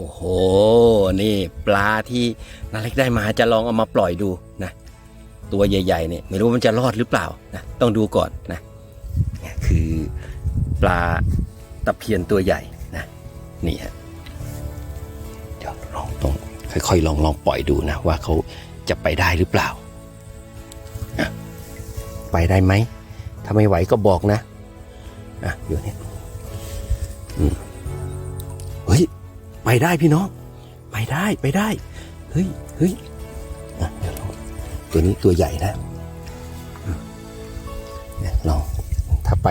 อ้โห นี่ปลาที่นาเล็กได้มาจะลองเอามาปล่อยดูนะ ตัวใหญ่ๆเนี่ยไม่รู้มันจะรอดหรือเปล่านะต้องดูก่อนนะเนี่ยคือปลาตะเพียนตัวใหญ่นะนี่ฮะเดี๋ยวลองต้องค่อยๆลองลองปล่อยดูนะ ว่าเขาจะไปได้หรือเปล่าอะไปได้ไหมถ้าไม่ไหวก็บอกนะอะอยู่เนี่ยอืม ไปได้พี่น้อง ไปได้ไปได้ เฮ้ยเฮ้ยตัวนี้ตัวใหญ่นะเนี่ยลองถ้าไป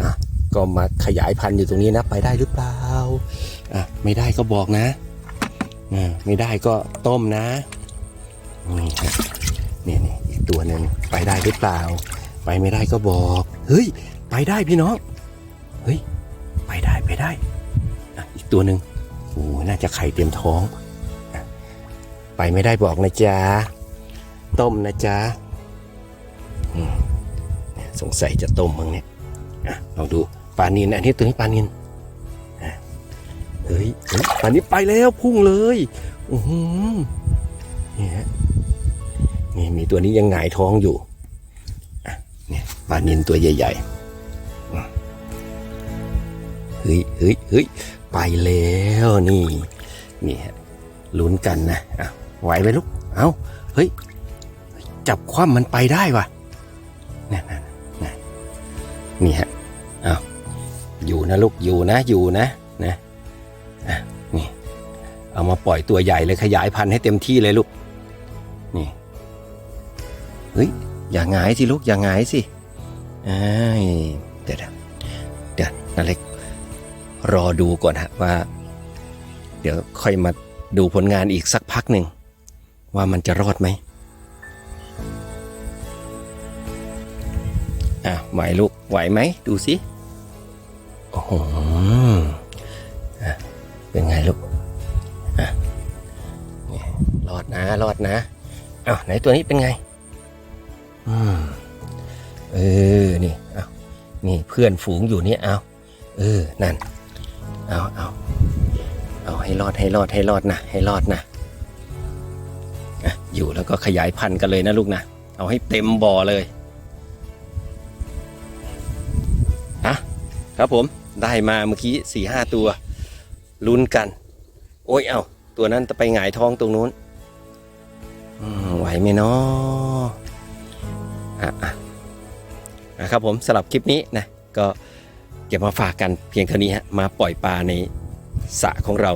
อะก็มาขยายพันธุ์อยู่ตรงนี้นะ ไปได้หรือเปล่าอะไม่ได้ก็บอกนะอ่าไม่ได้ก็ต้มนะนี่ฮะเนี่ยนี่อีกตัวหนึ่งไปได้หรือเปล่า ไปไม่ได้ก็บอก เฮ้ย ไปได้พี่น้อง เฮ้ย ไปได้ไปได้อะอีกตัวหนึ่ง อ้น่าจะไข่เต็มท้อง ไปไม่ได้บอกนะจ๊ะ ต้มนะจ๊ะสงสัยจะต้มมั้งเนี่ยลองดูปลานินอันนี้ตัวนี้ปลานินเฮ้ยปลานี้ไปแล้วพุ่งเลยอือหือเนี่ยฮะนี่มีตัวนี้ยังหงายท้องอยู่อะเนี่ยปลานินตัวใหญ่ ๆ เฮ้ยเฮ้ยเฮ้ยไปแล้วนี่นี่ฮะลุ้นกันนะอะไหวไหมลูกเอาเฮ้ยจับคว่ำมันไปได้วะนั่นนั่นนั่นนี่ฮะเอาอยู่นะลูกอยู่นะอยู่นะนะอะนี่เอามาปล่อยตัวใหญ่เลยขยายพันธุ์ให้เต็มที่เลยลูกนี่เฮ้ยอย่าหงายสิลูกอย่าหงายสิไอ้าเดี๋ยวเดี๋ยวนาเล็ก รอดูก่อนฮะว่า เดี๋ยวค่อยมาดูผลงานอีกสักพักหนึ่ง ว่ามันจะรอดไหมอะไหวลูกไหวไหมดูสิโอ้โหอะเป็นไงลูกอะนี่รอดนะรอดนะอ้าวไหนตัวนี้เป็นไง อืมเออนี่อ้าวนี่เพื่อนฝูงอยู่นี่ยเอาเออ นั่น เอาเอาเอาให้รอดให้รอดให้รอดนะให้รอดนะอยู่แล้วก็ขยายพันธุ์กันเลยนะลูกนะเอาให้เต็มบ่อเลยอะครับผมได้มาเมื่อกี้สี่ห้าตัวลุ้นกัน โอ้ยเอาตัวนั้นจะไปหงายท้องตรงนู้นไหวไหมเนาะอะอะอะครับผมสำหรับคลิปนี้นะก็ เก็บมาฝากกันเพียงเท่านี้ฮะมาปล่อยปลาในสระของเรา